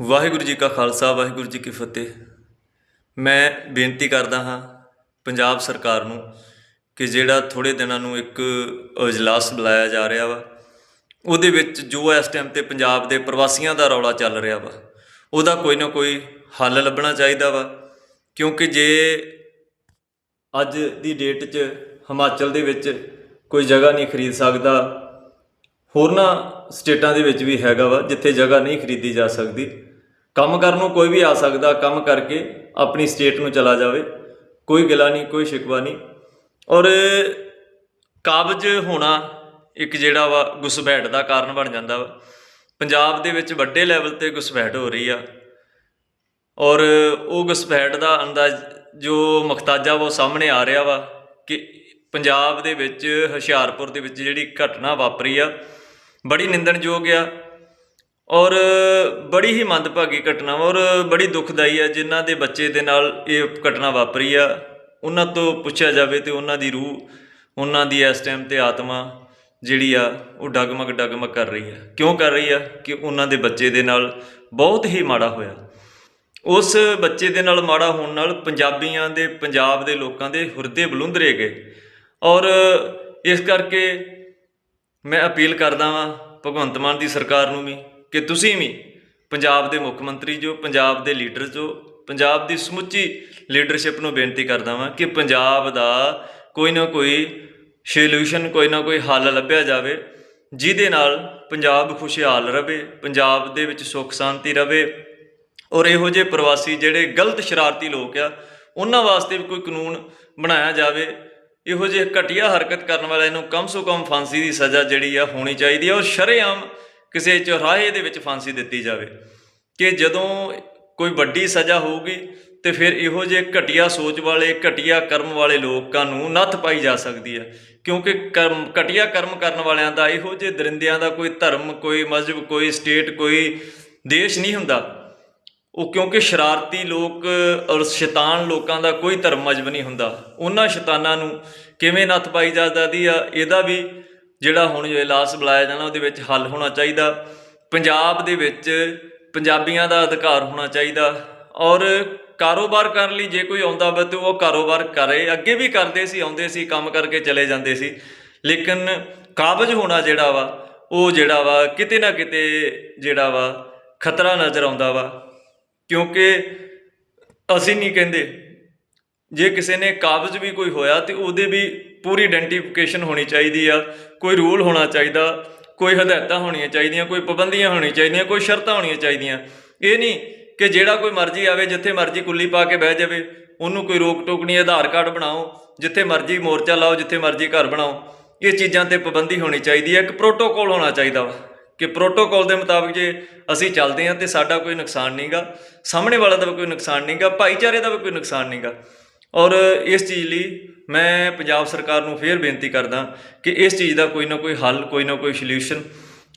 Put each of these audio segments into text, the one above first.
ਵਾਹਿਗੁਰੂ ਜੀ ਕਾ ਖਾਲਸਾ, ਵਾਹਿਗੁਰੂ ਜੀ ਕੀ ਫਤਿਹ। ਮੈਂ ਬੇਨਤੀ ਕਰਦਾ ਹਾਂ ਪੰਜਾਬ ਸਰਕਾਰ ਨੂੰ ਕਿ ਜਿਹੜਾ ਥੋੜੇ ਦਿਨਾਂ ਨੂੰ ਇੱਕ ਇਜਲਾਸ ਬੁਲਾਇਆ ਜਾ ਰਿਹਾ ਵਾ, ਉਹਦੇ ਵਿੱਚ ਜੋ ਇਸ ਟਾਈਮ ਤੇ ਪੰਜਾਬ ਦੇ ਪ੍ਰਵਾਸੀਆਂ ਦਾ ਰੌਲਾ ਚੱਲ ਰਿਹਾ ਵਾ, ਉਹਦਾ ਕੋਈ ਨਾ ਕੋਈ ਹੱਲ ਲੱਭਣਾ ਚਾਹੀਦਾ ਵਾ, ਕਿਉਂਕਿ ਜੇ ਅੱਜ ਦੀ ਡੇਟ 'ਚ ਹਿਮਾਚਲ ਦੇ ਵਿੱਚ ਕੋਈ ਜਗ੍ਹਾ ਨਹੀਂ ਖਰੀਦ ਸਕਦਾ ਹੋਰਨਾਂ ਸਟੇਟਾਂ ਦੇ ਵਿੱਚ ਵੀ ਹੈਗਾ ਵਾ, ਜਿੱਥੇ ਜਗ੍ਹਾ ਨਹੀਂ ਖਰੀਦੀ ਜਾ ਸਕਦੀ। ਕੰਮ ਕਰਨ ਨੂੰ ਕੋਈ ਵੀ ਆ ਸਕਦਾ, ਕੰਮ ਕਰਕੇ ਆਪਣੀ ਸਟੇਟ ਨੂੰ ਚਲਾ ਜਾਵੇ। ਕੋਈ ਗਿਲਾ ਨਹੀਂ, ਕੋਈ ਸ਼ਿਕਵਾ ਨਹੀਂ। ਔਰ ਕਾਬਜ ਹੋਣਾ ਇੱਕ ਜਿਹੜਾ ਵਾ ਗੁਸਬੈਠ ਦਾ ਕਾਰਨ ਬਣ ਜਾਂਦਾ ਵਾ। ਪੰਜਾਬ ਦੇ ਵਿੱਚ ਵੱਡੇ ਲੈਵਲ ਤੇ ਗੁਸਬੈਠ ਹੋ ਰਹੀ ਆ। ਔਰ ਉਹ ਘੁਸਪੈਠ ਦਾ ਅੰਦਾਜ਼, ਜੋ ਮਖਤਾਜਾ ਵਾ ਉਹ ਸਾਹਮਣੇ ਆ ਰਿਹਾ ਵਾ ਕਿ ਪੰਜਾਬ ਦੇ ਵਿੱਚ ਹੁਸ਼ਿਆਰਪੁਰ ਦੇ ਵਿੱਚ ਜਿਹੜੀ ਘਟਨਾ ਵਾਪਰੀ ਆ ਬੜੀ ਨਿੰਦਣਯੋਗ ਆ ਔਰ ਬੜੀ ਹੀ ਮੰਦਭਾਗੀ ਘਟਨਾ ਔਰ ਬੜੀ ਦੁਖਦਾਈ ਆ ਜਿਨ੍ਹਾਂ ਦੇ ਬੱਚੇ ਦੇ ਨਾਲ ਇਹ ਘਟਨਾ ਵਾਪਰੀ ਆ। ਉਹਨਾਂ ਤੋਂ ਪੁੱਛਿਆ ਜਾਵੇ ਤੇ ਉਹਨਾਂ ਦੀ ਰੂਹ, ਉਹਨਾਂ ਦੀ ਇਸ ਟਾਈਮ ਤੇ ਆਤਮਾ ਜਿਹੜੀ ਆ, ਉਹ ਡਗਮਗ ਡਗਮਗ ਕਰ ਰਹੀ ਆ। ਕਿਉਂ ਕਰ ਰਹੀ ਆ? ਕਿ ਉਹਨਾਂ ਦੇ ਬੱਚੇ ਦੇ ਨਾਲ ਬਹੁਤ ਹੀ ਮਾੜਾ ਹੋਇਆ। ਉਸ ਬੱਚੇ ਦੇ ਨਾਲ ਮਾੜਾ ਹੋਣ ਨਾਲ ਪੰਜਾਬੀਆਂ ਦੇ, ਪੰਜਾਬ ਦੇ ਲੋਕਾਂ ਦੇ ਹਿਰਦੇ ਬਲੁੰਦਰੇ ਗਏ। ਔਰ ਇਸ ਕਰਕੇ ਮੈਂ ਅਪੀਲ ਕਰਦਾ ਵਾਂ ਭਗਵੰਤ ਮਾਨ ਦੀ ਸਰਕਾਰ ਨੂੰ ਵੀ ਕਿ ਤੁਸੀਂ ਵੀ ਪੰਜਾਬ ਦੇ ਮੁੱਖ ਮੰਤਰੀ ਜੋ, ਪੰਜਾਬ ਦੇ ਲੀਡਰ ਜੋ, ਪੰਜਾਬ ਦੀ ਸਮੁੱਚੀ ਲੀਡਰਸ਼ਿਪ ਨੂੰ ਬੇਨਤੀ ਕਰਦਾ ਵਾਂ ਕਿ ਪੰਜਾਬ ਦਾ ਕੋਈ ਨਾ ਕੋਈ ਸੋਲੂਸ਼ਨ ਕੋਈ ਨਾ ਕੋਈ ਹੱਲ ਲੱਭਿਆ ਜਾਵੇ, ਜਿਹਦੇ ਨਾਲ ਪੰਜਾਬ ਖੁਸ਼ਹਾਲ ਰਵੇ, ਪੰਜਾਬ ਦੇ ਵਿੱਚ ਸੁੱਖ ਸ਼ਾਂਤੀ ਰਵੇ ਔਰ ਇਹੋ ਜਿਹੇ ਪ੍ਰਵਾਸੀ ਜਿਹੜੇ ਗਲਤ ਸ਼ਰਾਰਤੀ ਲੋਕ ਆ, ਉਹਨਾਂ ਵਾਸਤੇ ਵੀ ਕੋਈ ਕਾਨੂੰਨ ਬਣਾਇਆ ਜਾਵੇ ਇਹੋ ਜਿਹੇ ਘਟੀਆ ਹਰਕਤ ਕਰਨ ਵਾਲਿਆਂ ਨੂੰ ਕਮ ਸੋ ਕਮ ਫਾਂਸੀ ਦੀ ਸਜ਼ਾ ਜਿਹੜੀ ਆ ਹੋਣੀ ਚਾਹੀਦੀ ਹੈ ਔਰ ਸ਼ਰੇਆਮ ਕਿਸੇ ਚੌਰਾਹੇ ਦੇ ਵਿੱਚ ਫਾਂਸੀ ਦਿੱਤੀ ਜਾਵੇ ਕਿ ਜਦੋਂ ਕੋਈ ਵੱਡੀ ਸਜ਼ਾ ਹੋਊਗੀ ਤੇ ਫਿਰ ਇਹੋ ਜਿਹੇ ਘਟੀਆ ਸੋਚ ਵਾਲੇ, ਘਟੀਆ ਕਰਮ ਵਾਲੇ ਲੋਕਾਂ ਨੂੰ ਨੱਥ ਪਾਈ ਜਾ ਸਕਦੀ ਹੈ ਕਿਉਂਕਿ ਕਰਮ, ਘਟੀਆ ਕਰਮ ਕਰਨ ਵਾਲਿਆਂ ਦਾ ਇਹੋ ਜਿਹੇ ਦਰਿੰਦਿਆਂ ਦਾ ਕੋਈ ਧਰਮ, ਕੋਈ ਮਜ਼ਹਬ, ਕੋਈ ਸਟੇਟ, ਕੋਈ ਦੇਸ਼ ਨਹੀਂ ਹੁੰਦਾ। ਉਹ ਕਿਉਂਕਿ ਸ਼ਰਾਰਤੀ ਲੋਕ ਔਰ ਸ਼ੈਤਾਨ ਲੋਕਾਂ ਦਾ ਕੋਈ ਧਰਮ ਮਜਬ ਨਹੀਂ ਹੁੰਦਾ। ਉਹਨਾਂ ਸ਼ੈਤਾਨਾਂ ਨੂੰ ਕਿਵੇਂ ਨੱਥ ਪਾਈ ਜਾ ਆ, ਇਹਦਾ ਵੀ ਜਿਹੜਾ ਹੁਣ ਜੋ ਇਲਾਸ ਬੁਲਾਇਆ ਜਾਣਾ, ਉਹਦੇ ਵਿੱਚ ਹੱਲ ਹੋਣਾ ਚਾਹੀਦਾ। ਪੰਜਾਬ ਦੇ ਵਿੱਚ ਪੰਜਾਬੀਆਂ ਦਾ ਅਧਿਕਾਰ ਹੋਣਾ ਚਾਹੀਦਾ ਔਰ ਕਾਰੋਬਾਰ ਕਰਨ ਲਈ ਜੇ ਕੋਈ ਆਉਂਦਾ ਵਾ ਤੇ ਉਹ ਕਾਰੋਬਾਰ ਕਰੇ। ਅੱਗੇ ਵੀ ਕਰਦੇ ਸੀ, ਆਉਂਦੇ ਸੀ, ਕੰਮ ਕਰਕੇ ਚਲੇ ਜਾਂਦੇ ਸੀ। ਲੇਕਿਨ ਕਾਬਜ ਹੋਣਾ ਜਿਹੜਾ ਵਾ, ਉਹ ਜਿਹੜਾ ਵਾ ਕਿਤੇ ਨਾ ਕਿਤੇ ਜਿਹੜਾ ਵਾ ਖਤਰਾ ਨਜ਼ਰ ਆਉਂਦਾ ਵਾ। ਕਿਉਂਕਿ ਅਸੀਂ ਨਹੀਂ ਕਹਿੰਦੇ। ਜੇ ਕਿਸੇ ਨੇ ਕਾਬਜ਼ ਵੀ ਕੋਈ ਹੋਇਆ ਤੇ ਉਹਦੇ ਵੀ ਪੂਰੀ ਆਇਡੈਂਟੀਫਿਕੇਸ਼ਨ ਹੋਣੀ ਚਾਹੀਦੀ ਆ, ਕੋਈ ਰੂਲ ਹੋਣਾ ਚਾਹੀਦਾ, ਕੋਈ ਹਦਾਇਤਾਂ ਹੋਣੀਆਂ ਚਾਹੀਦੀਆਂ, ਕੋਈ ਪਾਬੰਦੀਆਂ ਹੋਣੀਆਂ ਚਾਹੀਦੀਆਂ, ਕੋਈ ਸ਼ਰਤਾਂ ਹੋਣੀਆਂ ਚਾਹੀਦੀਆਂ। ਇਹ ਨਹੀਂ ਕਿ ਜਿਹੜਾ ਕੋਈ ਮਰਜ਼ੀ ਆਵੇ, ਜਿੱਥੇ ਮਰਜ਼ੀ ਕੁੱਲੀ ਪਾ ਕੇ ਬਹਿ ਜਾਵੇ, ਉਹਨੂੰ ਕੋਈ ਰੋਕ ਟੋਕ ਨਹੀਂ, ਆਧਾਰ ਕਾਰਡ ਬਣਾਓ, ਜਿੱਥੇ ਮਰਜ਼ੀ ਮੋਰਚਾ ਲਾਓ, ਜਿੱਥੇ ਮਰਜ਼ੀ ਘਰ ਬਣਾਓ। ਇਹ ਚੀਜ਼ਾਂ ਤੇ ਪਾਬੰਦੀ ਹੋਣੀ ਚਾਹੀਦੀ ਹੈ ਇੱਕ ਪ੍ਰੋਟੋਕੋਲ ਹੋਣਾ ਚਾਹੀਦਾ ਵਾ। ਕਿ ਪ੍ਰੋਟੋਕੋਲ ਦੇ ਮੁਤਾਬਕ ਜੇ ਅਸੀਂ ਚੱਲਦੇ ਹਾਂ ਤੇ ਸਾਡਾ ਕੋਈ ਨੁਕਸਾਨ ਨਹੀਂਗਾ, ਸਾਹਮਣੇ ਵਾਲਾ ਦਾ ਵੀ ਕੋਈ ਨੁਕਸਾਨ ਨਹੀਂਗਾ, ਭਾਈਚਾਰੇ ਦਾ ਵੀ ਕੋਈ ਨੁਕਸਾਨ ਨਹੀਂਗਾ। ਔਰ ਇਸ ਚੀਜ਼ ਲਈ ਮੈਂ ਪੰਜਾਬ ਸਰਕਾਰ ਨੂੰ ਫੇਰ ਬੇਨਤੀ ਕਰਦਾ ਕਿ ਇਸ ਚੀਜ਼ ਦਾ ਕੋਈ ਨਾ ਕੋਈ ਹੱਲ, ਕੋਈ ਨਾ ਕੋਈ ਸੋਲੂਸ਼ਨ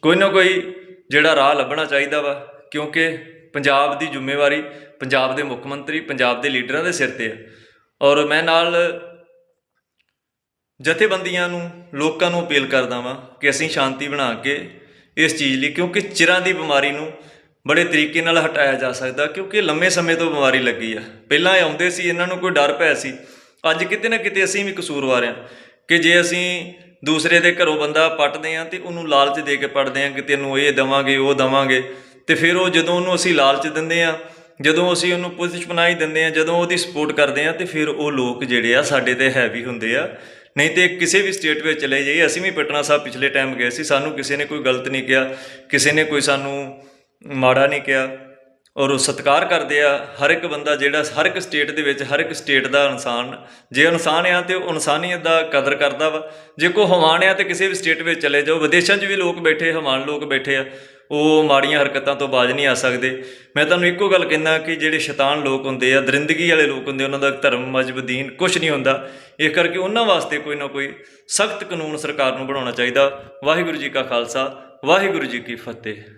ਕੋਈ ਨਾ ਕੋਈ ਜਿਹੜਾ ਰਾਹ ਲੱਭਣਾ ਚਾਹੀਦਾ ਵਾ, ਕਿਉਂਕਿ ਪੰਜਾਬ ਦੀ ਜ਼ਿੰਮੇਵਾਰੀ ਪੰਜਾਬ ਦੇ ਮੁੱਖ ਮੰਤਰੀ, ਪੰਜਾਬ ਦੇ ਲੀਡਰਾਂ ਦੇ ਸਿਰ ਤੇ ਆ। ਔਰ ਮੈਂ ਨਾਲ ਜਥੇਬੰਦੀਆਂ ਨੂੰ, ਲੋਕਾਂ ਨੂੰ ਅਪੀਲ ਕਰਦਾ ਵਾਂ ਕਿ ਅਸੀਂ ਸ਼ਾਂਤੀ ਬਣਾ ਕੇ ਇਸ ਚੀਜ਼ ਲਈ, ਕਿਉਂਕਿ ਚਿਰਾਂ ਦੀ ਬਿਮਾਰੀ ਨੂੰ ਬੜੇ ਤਰੀਕੇ ਨਾਲ ਹਟਾਇਆ ਜਾ ਸਕਦਾ, ਕਿਉਂਕਿ ਲੰਮੇ ਸਮੇਂ ਤੋਂ ਬਿਮਾਰੀ ਲੱਗੀ ਆ। ਪਹਿਲਾਂ ਇਹ ਆਉਂਦੇ ਸੀ, ਇਹਨਾਂ ਨੂੰ ਕੋਈ ਡਰ ਭੈ ਸੀ। ਅੱਜ ਕਿਤੇ ਨਾ ਕਿਤੇ ਅਸੀਂ ਵੀ ਕਸੂਰਵਾਰ ਆ ਕਿ ਜੇ ਅਸੀਂ ਦੂਸਰੇ ਦੇ ਘਰੋਂ ਬੰਦਾ ਪੱਟਦੇ ਆ ਤੇ ਉਹਨੂੰ ਲਾਲਚ ਦੇ ਕੇ ਪੱਟਦੇ ਆ ਕਿ ਤੈਨੂੰ ਇਹ ਦਵਾਂਗੇ, ਉਹ ਦਵਾਂਗੇ, ਤੇ ਫਿਰ ਉਹ ਜਦੋਂ ਉਹਨੂੰ ਅਸੀਂ ਲਾਲਚ ਦਿੰਦੇ ਆ ਜਦੋਂ ਅਸੀਂ ਉਹਨੂੰ ਪੁਲਿਸ ਬਣਾਈ ਦਿੰਦੇ ਆ ਜਦੋਂ ਉਹਦੀ ਸਪੋਰਟ ਕਰਦੇ ਆ ਤੇ ਫਿਰ ਉਹ ਲੋਕ ਜਿਹੜੇ ਆ ਸਾਡੇ ਤੇ ਹੈਵੀ ਹੁੰਦੇ ਆ। ਨਹੀਂ ਤੇ ਕਿਸੇ ਵੀ ਸਟੇਟ ਵਿੱਚ ਚਲੇ ਜਾਈਏ, ਅਸੀਂ ਵੀ ਪਟਨਾ ਸਾਹਿਬ ਪਿਛਲੇ ਟਾਈਮ ਗਏ ਸੀ, ਸਾਨੂੰ ਕਿਸੇ ਨੇ ਕੋਈ ਗਲਤ ਨਹੀਂ ਕਿਹਾ, ਕਿਸੇ ਨੇ ਕੋਈ ਸਾਨੂੰ ਮਾੜਾ ਨਹੀਂ ਕਿਹਾ ਔਰ ਉਹ ਸਤਿਕਾਰ ਕਰਦੇ ਆ, ਹਰ ਇੱਕ ਬੰਦਾ ਜਿਹੜਾ, ਹਰ ਇੱਕ ਸਟੇਟ ਦੇ ਵਿੱਚ, ਹਰ ਇੱਕ ਸਟੇਟ ਦਾ ਇਨਸਾਨ, ਜੇ ਇਨਸਾਨ ਆ ਤੇ ਉਹ ਇਨਸਾਨੀਅਤ ਦਾ ਕਦਰ ਕਰਦਾ ਵਾ, ਜੇ ਕੋ ਹਵਾਨ ਆ ਤੇ ਕਿਸੇ ਵੀ ਸਟੇਟ ਵਿੱਚ ਚਲੇ ਜਾਓ, ਵਿਦੇਸ਼ਾਂ 'ਚ ਵੀ ਲੋਕ ਬੈਠੇ, ਹਵਾਨ ਲੋਕ ਬੈਠੇ ਆ ਉਹ ਮਾੜੀਆਂ ਹਰਕਤਾਂ ਤੋਂ ਬਾਜ ਨਹੀਂ ਆ ਸਕਦੇ। ਮੈਂ ਤੁਹਾਨੂੰ ਇੱਕੋ ਗੱਲ ਕਹਿੰਦਾ ਕਿ ਜਿਹੜੇ ਸ਼ੈਤਾਨ ਲੋਕ ਹੁੰਦੇ ਆ, ਦਰਿੰਦਗੀ ਵਾਲੇ ਲੋਕ ਹੁੰਦੇ, ਉਹਨਾਂ ਦਾ ਧਰਮ ਮਜਬ ਦੀਨ ਕੁਝ ਨਹੀਂ ਹੁੰਦਾ। ਇਸ ਕਰਕੇ ਉਹਨਾਂ ਵਾਸਤੇ ਕੋਈ ਨਾ ਕੋਈ ਸਖਤ ਕਾਨੂੰਨ ਸਰਕਾਰ ਨੂੰ ਬਣਾਉਣਾ ਚਾਹੀਦਾ। ਵਾਹਿਗੁਰੂ ਜੀ ਕਾ ਖਾਲਸਾ, ਵਾਹਿਗੁਰੂ ਜੀ ਕੀ ਫਤਿਹ।